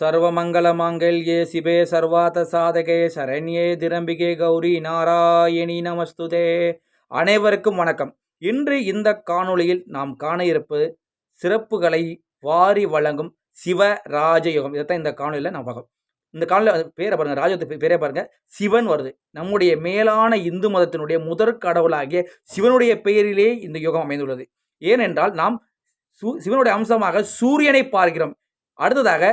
சர்வமங்கலமாங்கல்யே சிவே சர்வாத சாதகே சரண்யே திரம்பிகே கௌரி நாராயணி நமஸ்துதே. அனைவருக்கும் வணக்கம். இன்று இந்த காணொளியில் நாம் காண இருப்பது சிறப்புகளை வாரி வழங்கும் சிவ ராஜயோகம் இதைத்தான் இந்த காணொலியில் நான் பார்க்கணும் இந்த காலில் பேரை பாருங்க ராஜத்தை பேரே பாருங்க. சிவன் வருது. நம்முடைய மேலான இந்து மதத்தினுடைய முதற் கடவுளாகிய சிவனுடைய பெயரிலே இந்த யோகம் அமைந்துள்ளது. ஏனென்றால் நாம் சூ சிவனுடைய அம்சமாக சூரியனை பார்க்கிறோம். அடுத்ததாக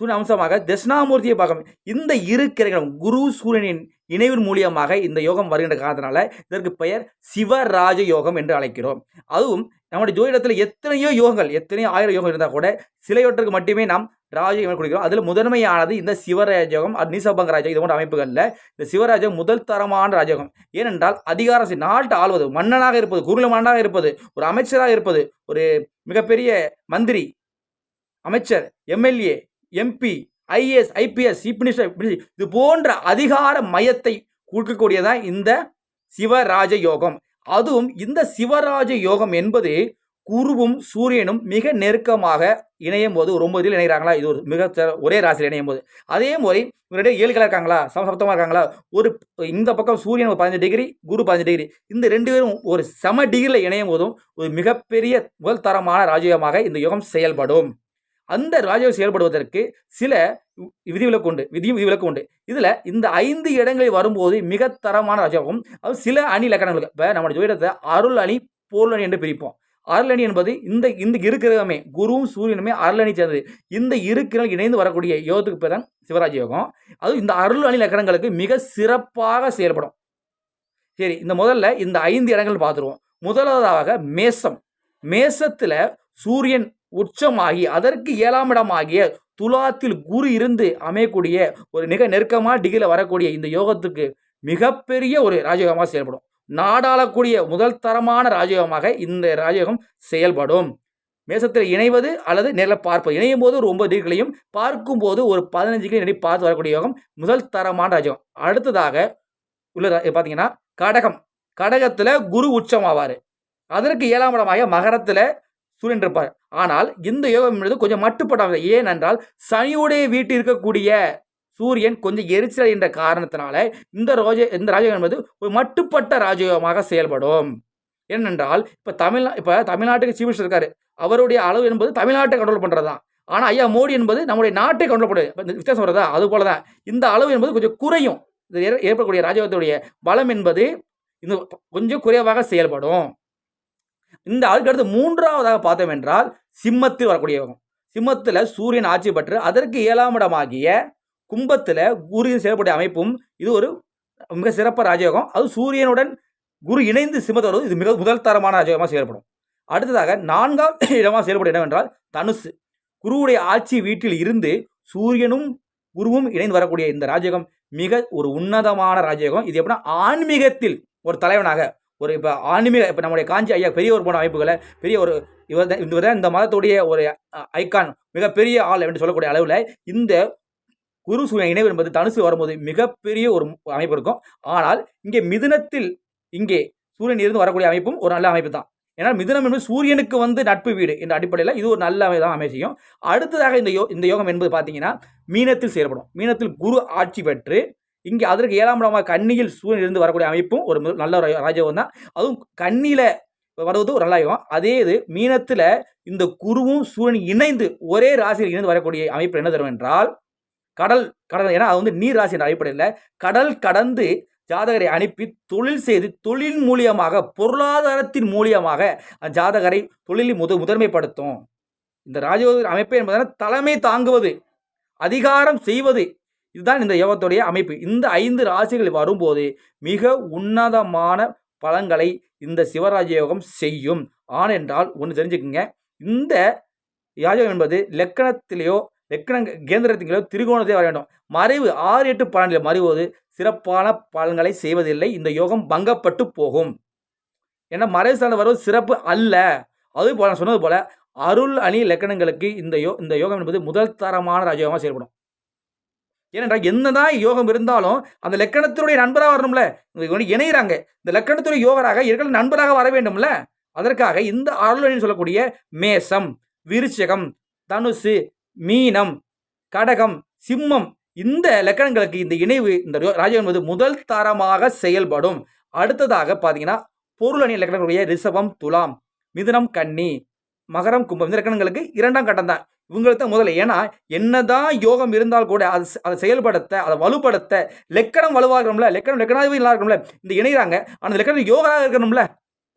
சூரியன் அம்சமாக தட்சிணாமூர்த்தியை பார்க்கணும் இந்த இரு கிரகங்களும் குரு சூரியனின் இணைவின் மூலியமாக இந்த யோகம் வருகின்ற காரணத்தினால இதற்கு பெயர் சிவராஜ யோகம் என்று அழைக்கிறோம். அதுவும் நம்முடைய ஜோதிடத்தில் எத்தனையோ யோகங்கள் எத்தனையோ ஆயிரம் யோகம் இருந்தால் கூட சிலையொற்றுக்கு மட்டுமே நாம் ராஜயோகம் கொடுக்கிறோம். அதில் முதன்மையானது இந்த சிவராஜயோகம் நீசபங்க ராஜயோகம் இது போன்ற அமைப்புகளில் இந்த சிவராஜம் முதல் தரமான ராஜயோகம் ஏனென்றால் அதிகார நாட்டை ஆள்வது மன்னனாக இருப்பது குருல மன்னனாக இருப்பது ஒரு அமைச்சராக இருப்பது ஒரு மிகப்பெரிய மந்திரி அமைச்சர் MLA MP IAS IPS chief minister இது போன்ற அதிகார மையத்தை கொடுக்கக்கூடியதான் இந்த சிவராஜ யோகம். அதுவும் இந்த சிவராஜ யோகம் என்பது குருவும் சூரியனும் மிக நெருக்கமாக இணையும் போது ஒரு ஒன்பது இணைகிறாங்களா? இது ஒரு மிக ஒரே ராசியில் இணையும் போது அதே மாதிரி இவருடைய ஏழு கலர் இருக்காங்களா? சமசப்தமாக இருக்காங்களா? ஒரு இந்த பக்கம் சூரியன் ஒரு பதினஞ்சு டிகிரி குரு பதினஞ்சு டிகிரி இந்த ரெண்டு பேரும் ஒரு சம டிகிரியில் இணையும் போதும் ஒரு மிகப்பெரிய முதல் தரமான ராஜயோகமாக இந்த யோகம் செயல்படும். அந்த ராஜயோகம் செயல்படுவதற்கு சில விதிவிலக்கு உண்டு விதியும் விதிவிலக்கு உண்டு. இதில் இந்த ஐந்து இடங்களில் வரும்போது மிக தரமான ராஜயோகம் அது சில அணி இலக்கணங்களுக்கு இப்போ நம்ம ஜோதிடத்தை அருள் அணி பொருள் அணி என்று பிரிப்போம். அருளணி என்பது இந்த இந்த இருக்கிறமே குருவும் சூரியனுமே அருளணி சேர்ந்தது. இந்த இருக்கிற இணைந்து வரக்கூடிய யோகத்துக்கு பேர் தான் சிவராஜ் யோகம். அதுவும் இந்த அருள் அணி லக்கணங்களுக்கு மிக சிறப்பாக செயல்படும். சரி இந்த முதல்ல இந்த ஐந்து இடங்கள் பார்த்துருவோம். முதலாவதாக மேசம். மேசத்தில் சூரியன் உச்சமாகி அதற்கு ஏழாம் இடமாகிய துலாத்தில் குரு இருந்து அமையக்கூடிய ஒரு மிக நெருக்கமாக டிகிரியில் வரக்கூடிய இந்த யோகத்துக்கு மிகப்பெரிய ஒரு ராஜயோகமாக செயல்படும். நாடாளக்கூடிய முதல் தரமான ராஜயோகமாக இந்த ராஜயோகம் செயல்படும். மேசத்தில் இணைவது அல்லது நேரில் பார்ப்பது. இணையும் போது ஒரு ஒன்பது டிகிரிகளையும் பார்க்கும்போது ஒரு பதினஞ்சு டிகிரி பார்த்து வரக்கூடிய யோகம் முதல் தரமான ராஜயோகம். அடுத்ததாக உள்ள பார்த்தீங்கன்னா கடகம். கடகத்தில் குரு உச்சமாவார். அதற்கு ஏழாம் இடமாக மகரத்தில் சூரியன் இருப்பார் ஆனால் இந்த யோகம் என்பது கொஞ்சம் மட்டுப்பட்ட ஏனென்றால் சனியுடைய வீட்டில் இருக்கக்கூடிய சூரியன் கொஞ்சம் எரிச்சல் என்ற காரணத்தினால இந்த ரோஜ இந்த ராஜயோகம் என்பது ஒரு மட்டுப்பட்ட ராஜயோகமாக செயல்படும். ஏனென்றால் இப்போ தமிழ்நா இப்போ தமிழ்நாட்டுக்கு சீஃப் மினிஸ்டர் இருக்காரு. அவருடைய அளவு என்பது தமிழ்நாட்டை கண்ட்ரோல் பண்ணுறது தான். ஆனால் ஐயா மோடி என்பது நம்முடைய நாட்டை கண்ட்ரோல் பண்ணுது வித்தியாசம் வருதா? அது போல தான். இந்த அளவு என்பது கொஞ்சம் குறையும். இது ஏற்படக்கூடிய ராஜயோகத்துடைய பலம் என்பது இந்த கொஞ்சம் குறைவாக செயல்படும். இந்த அடுத்து மூன்றாவதாக பார்த்தோம் என்றால் சிம்மத்தில் வரக்கூடிய யோகம். சிம்மத்தில் சூரியன் ஆட்சி பெற்று அதற்கு ஏழாம் இடமாகிய கும்பத்தில் குருவின் செயல்படைய அமைப்பும் இது ஒரு மிக சிறப்ப ராஜயோகம். அது சூரியனுடன் குரு இணைந்து சிம்மத்தை வருவது இது மிக முதல் தரமான ராஜயோகமாக செயல்படும். அடுத்ததாக நான்காம் இடமாக செயல்படும் என்னவென்றால் தனுசு. குருவுடைய ஆட்சி வீட்டில் இருந்து சூரியனும் குருவும் இணைந்து வரக்கூடிய இந்த ராஜயோகம் மிக ஒரு உன்னதமான ராஜயோகம். இது எப்படின்னா ஆன்மீகத்தில் ஒரு தலைவனாக ஒரு இப்போ ஆன்மீக இப்போ நம்முடைய காஞ்சி ஐயா பெரிய ஒரு போன அமைப்புகளை பெரிய ஒரு இவர் இந்த இந்த மதத்துடைய ஒரு ஐக்கான் மிகப்பெரிய ஆள் என்று சொல்லக்கூடிய அளவில் இந்த குரு சூரியன் இணைவு என்பது தனுசு வரும்போது மிகப்பெரிய ஒரு அமைப்பு இருக்கும். ஆனால் இங்கே மிதுனத்தில் இங்கே சூரியன் இருந்து வரக்கூடிய அமைப்பும் ஒரு நல்ல அமைப்பு தான். ஏன்னா மிதுனம் என்பது சூரியனுக்கு வந்து நட்பு வீடு என்ற அடிப்படையில் இது ஒரு நல்ல தான் அமைச்சியும் அடுத்ததாக இந்த யோ இந்த யோகம் என்பது பார்த்தீங்கன்னா மீனத்தில் செயல்படும். மீனத்தில் குரு ஆட்சி பெற்று இங்கே அதற்கு ஏழாம் இடமாக கண்ணியில் சூரியன் இருந்து வரக்கூடிய அமைப்பும் ஒரு நல்ல ராஜயோகம் தான். அதுவும் கண்ணியில் வருவது ஒரு நல்ல அதே இது மீனத்தில் இந்த குருவும் சூரியன் இணைந்து ஒரே ராசியில் இணைந்து வரக்கூடிய அமைப்பு என்ன தரும் என்றால் கடல் கடல் ஏன்னா அது வந்து நீர் ராசி என்ற அடிப்படையில் கடல் கடந்து ஜாதகரை அனுப்பி தொழில் செய்து தொழில் மூலியமாக பொருளாதாரத்தின் மூலியமாக ஜாதகரை தொழிலில் முத முதன்மைப்படுத்தும். இந்த ராஜயோக அமைப்பு என்பதான தலைமை தாங்குவது அதிகாரம் செய்வது இதுதான் இந்த யோகத்துடைய அமைப்பு. இந்த ஐந்து ராசிகள் வரும்போது மிக உன்னதமான பலன்களை இந்த சிவராஜ யோகம் செய்யும். ஆனென்றால் ஒன்று தெரிஞ்சுக்கோங்க. இந்த யாஜகம் என்பது லக்கணத்திலேயோ லக்கண கேந்திரத்திலேயோ திரிகோணத்தையோ வர வேண்டும். மறைவு ஆறு எட்டு பலன்களில் மறைவது சிறப்பான பலன்களை செய்வதில்லை. இந்த யோகம் பங்கப்பட்டு போகும். ஏன்னா மறைவு சார்ந்த வருவது சிறப்பு அல்ல. அது நான் சொன்னது போல அருள் அணி லக்கணங்களுக்கு இந்த யோ இந்த யோகம் என்பது முதல் தரமான ராஜயோகமாக செயல்படும். ஏனென்றால் என்னதான் யோகம் இருந்தாலும் அந்த லக்கணத்தினுடைய நண்பராக வரணும்ல இணைகிறாங்க இந்த லக்கணத்துடைய யோகராக இருக்கிற நண்பராக வர வேண்டும்ல. அதற்காக இந்த அருள் சொல்லக்கூடிய மேசம் விருச்சகம் தனுசு மீனம் கடகம் சிம்மம் இந்த லக்கணங்களுக்கு இந்த இணைவு இந்த ராஜயோகம் என்பது முதல் தரமாக செயல்படும். அடுத்ததாக பார்த்தீங்கன்னா பொருள் அணி லக்கணங்களுடைய ரிஷபம் துலாம் மிதுனம் கன்னி மகரம் கும்பம் இந்த லக்கணங்களுக்கு இரண்டாம் கட்டம் தான். இவங்களுக்கு தான் முதல்ல ஏன்னா என்னதான் யோகம் இருந்தால் கூட அது அதை செயல்படுத்த அதை வலுப்படுத்த லெக்கணம் வலுவாக இருக்கணும்ல லெக்கணம் நல்லா இருக்கணும்ல இந்த இணைகிறாங்க. அந்த லெக்கணம் யோகாக இருக்கணும்ல.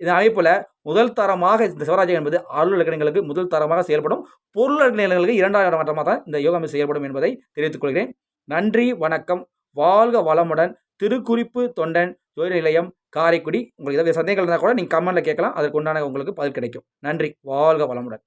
இந்த அமைப்பில் முதல் தரமாக இந்த சிவராஜ்யம் என்பது ஆளுநர் இலக்கணங்களுக்கு முதல் தரமாக செயல்படும் பொருள் இலக்கணங்களுக்கு இரண்டாயிரம் மட்டமாக தான் இந்த யோகம் செயல்படும் என்பதை தெரிவித்துக் கொள்கிறேன். நன்றி வணக்கம். வாழ்க வளமுடன். திருக்குறிப்பு தொண்டன் ஜோதிட நிலையம் காரைக்குடி. உங்களுக்கு ஏதாவது சந்தேகங்கள் இருந்தால் கூட நீங்கள் கமெண்ட்டில் கேட்கலாம். அதற்கு உண்டான உங்களுக்கு பதில் கிடைக்கும். நன்றி வாழ்க வளமுடன்.